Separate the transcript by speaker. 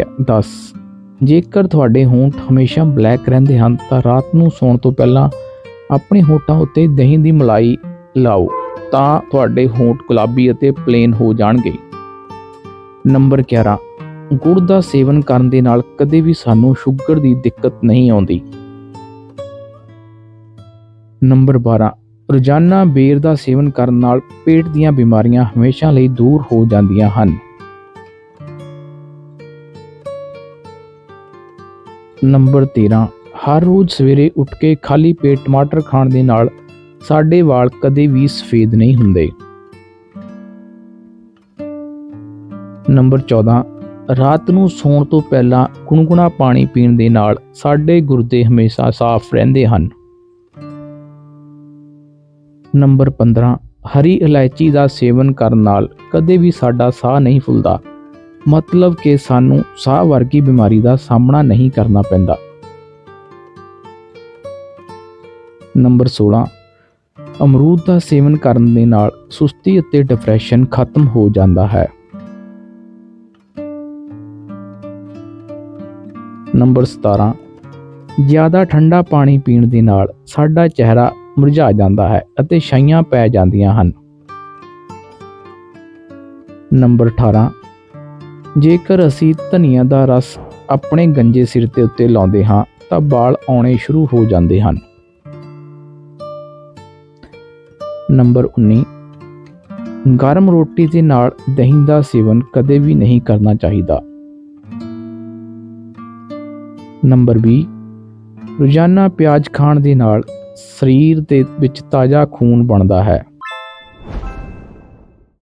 Speaker 1: 10 ਜੇਕਰ ਤੁਹਾਡੇ ਹੋਂਠ ਹਮੇਸ਼ਾ ਬਲੈਕ ਰਹਿੰਦੇ ਹਨ, ਤਾਂ ਰਾਤ ਨੂੰ ਸੌਣ ਤੋਂ ਪਹਿਲਾਂ ਆਪਣੇ ਹੋਠਾਂ ਉੱਤੇ ਦਹੀਂ ਦੀ ਮਲਾਈ ਲਾਓ, ਤਾਂ ਤੁਹਾਡੇ ਹੋਂਠ ਗੁਲਾਬੀ ਅਤੇ ਪਲੇਨ ਹੋ ਜਾਣਗੇ। ਨੰਬਰ 11 ਗੁੜ ਦਾ ਸੇਵਨ ਕਰਨ ਦੇ ਨਾਲ ਕਦੇ ਵੀ ਸਾਨੂੰ ਸ਼ੂਗਰ ਦੀ ਦਿੱਕਤ ਨਹੀਂ ਆਉਂਦੀ। ਨੰਬਰ 12 ਰੋਜ਼ਾਨਾ ਬੇਰ ਦਾ ਸੇਵਨ ਕਰਨ ਨਾਲ ਪੇਟ ਦੀਆਂ ਬਿਮਾਰੀਆਂ ਹਮੇਸ਼ਾ ਲਈ ਦੂਰ ਹੋ ਜਾਂਦੀਆਂ ਹਨ। ਨੰਬਰ 13 ਹਰ ਰੋਜ਼ ਸਵੇਰੇ ਉੱਠ ਕੇ ਖਾਲੀ ਪੇਟ ਟਮਾਟਰ ਖਾਣ ਦੇ ਨਾਲ ਸਾਡੇ ਵਾਲ ਕਦੇ ਵੀ ਸਫੇਦ ਨਹੀਂ ਹੁੰਦੇ। ਨੰਬਰ 14 ਰਾਤ ਨੂੰ ਸੌਣ ਤੋਂ ਪਹਿਲਾਂ ਗੁਨਗੁਣਾ ਪਾਣੀ ਪੀਣ ਦੇ ਨਾਲ ਸਾਡੇ ਗੁਰਦੇ ਹਮੇਸ਼ਾ ਸਾਫ਼ ਰਹਿੰਦੇ ਹਨ। ਨੰਬਰ 15 ਹਰੀ ਇਲਾਇਚੀ ਦਾ ਸੇਵਨ ਕਰਨ ਨਾਲ ਕਦੇ ਵੀ ਸਾਡਾ ਸਾਹ ਨਹੀਂ ਫੁੱਲਦਾ। ਮਤਲਬ ਕਿ ਸਾਨੂੰ ਸਾਹ ਵਰਗੀ ਬਿਮਾਰੀ ਦਾ ਸਾਹਮਣਾ ਨਹੀਂ ਕਰਨਾ ਪੈਂਦਾ। ਨੰਬਰ 16 ਅਮਰੂਦ ਦਾ ਸੇਵਨ ਕਰਨ ਦੇ ਨਾਲ ਸੁਸਤੀ ਅਤੇ ਡਿਪਰੈਸ਼ਨ ਖਤਮ ਹੋ ਜਾਂਦਾ ਹੈ। ਨੰਬਰ 17 ਜ਼ਿਆਦਾ ਠੰਡਾ ਪਾਣੀ ਪੀਣ ਦੇ ਨਾਲ ਸਾਡਾ ਚਿਹਰਾ ਮੁਰਝਾ ਜਾਂਦਾ ਹੈ ਅਤੇ ਛਾਈਆਂ ਪੈ ਜਾਂਦੀਆਂ ਹਨ। ਨੰਬਰ 18 ਜੇਕਰ ਅਸੀਂ ਧਨੀਆ ਦਾ ਰਸ ਆਪਣੇ ਗੰਜੇ ਸਿਰ ਤੇ ਉੱਤੇ ਲਾਉਂਦੇ ਹਾਂ, ਤਾਂ ਵਾਲ ਆਉਣੇ ਸ਼ੁਰੂ ਹੋ ਜਾਂਦੇ ਹਨ। ਨੰਬਰ 19 ਗਰਮ ਰੋਟੀ ਦੇ ਨਾਲ ਦਹੀਂ ਦਾ ਸੇਵਨ ਕਦੇ ਵੀ ਨਹੀਂ ਕਰਨਾ ਚਾਹੀਦਾ। ਨੰਬਰ 20 ਰੋਜ਼ਾਨਾ ਪਿਆਜ਼ ਖਾਣ ਦੇ ਨਾਲ ਸਰੀਰ ਦੇ ਵਿੱਚ ਤਾਜ਼ਾ ਖੂਨ ਬਣਦਾ ਹੈ।